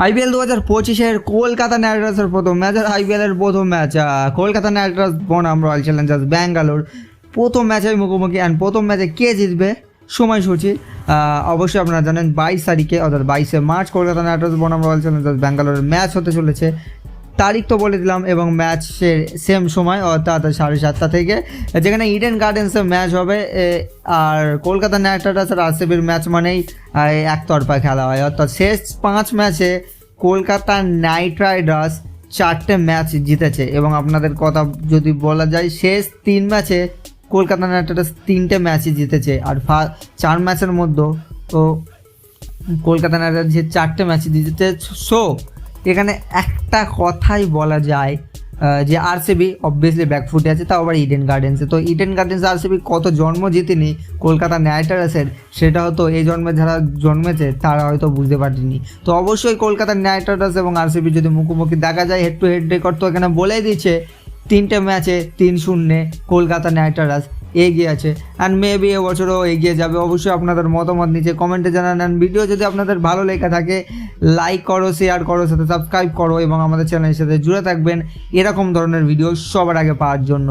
IPL দু হাজার পঁচিশের কলকাতা নাইট রাইডার্সের প্রথম ম্যাচ আর আইপিএলের প্রথম ম্যাচ কলকাতা নাইট রাইডার্স বনাম রয়্যাল চ্যালেঞ্জার্স ব্যাঙ্গালোর। প্রথম ম্যাচে মুখোমুখি অ্যান্ড প্রথম ম্যাচে কে জিতবে? সময়সূচি অবশ্যই আপনারা জানেন বাইশ তারিখে, অর্থাৎ বাইশে মার্চ কলকাতা নাইট রাইডার্স বনাম রয়্যাল চ্যালেঞ্জার্স ব্যাঙ্গালোরের ম্যাচ হতে চলেছে। তারিখ তো বলে দিলাম এবং ম্যাচের সেম সময়, অর্থাৎ সাড়ে সাতটা থেকে, যেখানে ইডেন গার্ডেন্সে ম্যাচ হবে আর কলকাতা নাইট রাইডার্স আর আরসিবির ম্যাচ মানেই একতরফা খেলা হয়। অর্থাৎ শেষ পাঁচ ম্যাচে কলকাতা নাইট রাইডার্স চারটে ম্যাচ জিতেছে। এবং আপনাদের কথা যদি বলা যায়, শেষ তিন ম্যাচে কলকাতা নাইট রাইডার্স তিনটে ম্যাচই জিতেছে। আর চার ম্যাচের মধ্যে তো কলকাতা নাইট রাইডার্স চারটে ম্যাচ জিতেছে। সো এখানে একটা কথাই বলা যায় যে আরসিবি অবভিয়াসলি ব্যাকফুটে আছে, তাও আবার ইডেন গার্ডেন্সে তো ইডেন গার্ডেন্স আরসিবি কত জন্ম জিতেনি, কলকাতা নাইট রাইডার্সের সেটা হয়তো এই জন্মে যারা জন্মেছে, তারা হয়তো বুঝতে পারেনি। তো অবশ্যই কলকাতা নাইট রাইডার্স এবং আরসিবি যদি মুখোমুখি দেখা যায় হেড টু হেড রেকর্ড তো এখানে বলেই দিচ্ছে, তিনটে ম্যাচে তিন শূন্যে কলকাতা নাইট রাইডার্স এগিয়ে আছে। অ্যান্ড মেবি এবছরও এগিয়ে যাবে। অবশ্যই আপনাদের মতামত নিচে কমেন্টে জানান। অ্যান্ড ভিডিও যদি আপনাদের ভালো লেগে থাকে লাইক করো শেয়ার করো, সাথে সাবস্ক্রাইব করো এবং আমাদের চ্যানেলের সাথে জুড়ে থাকবেন। এরকম ধরনের ভিডিও সবার আগে পাওয়ার জন্য।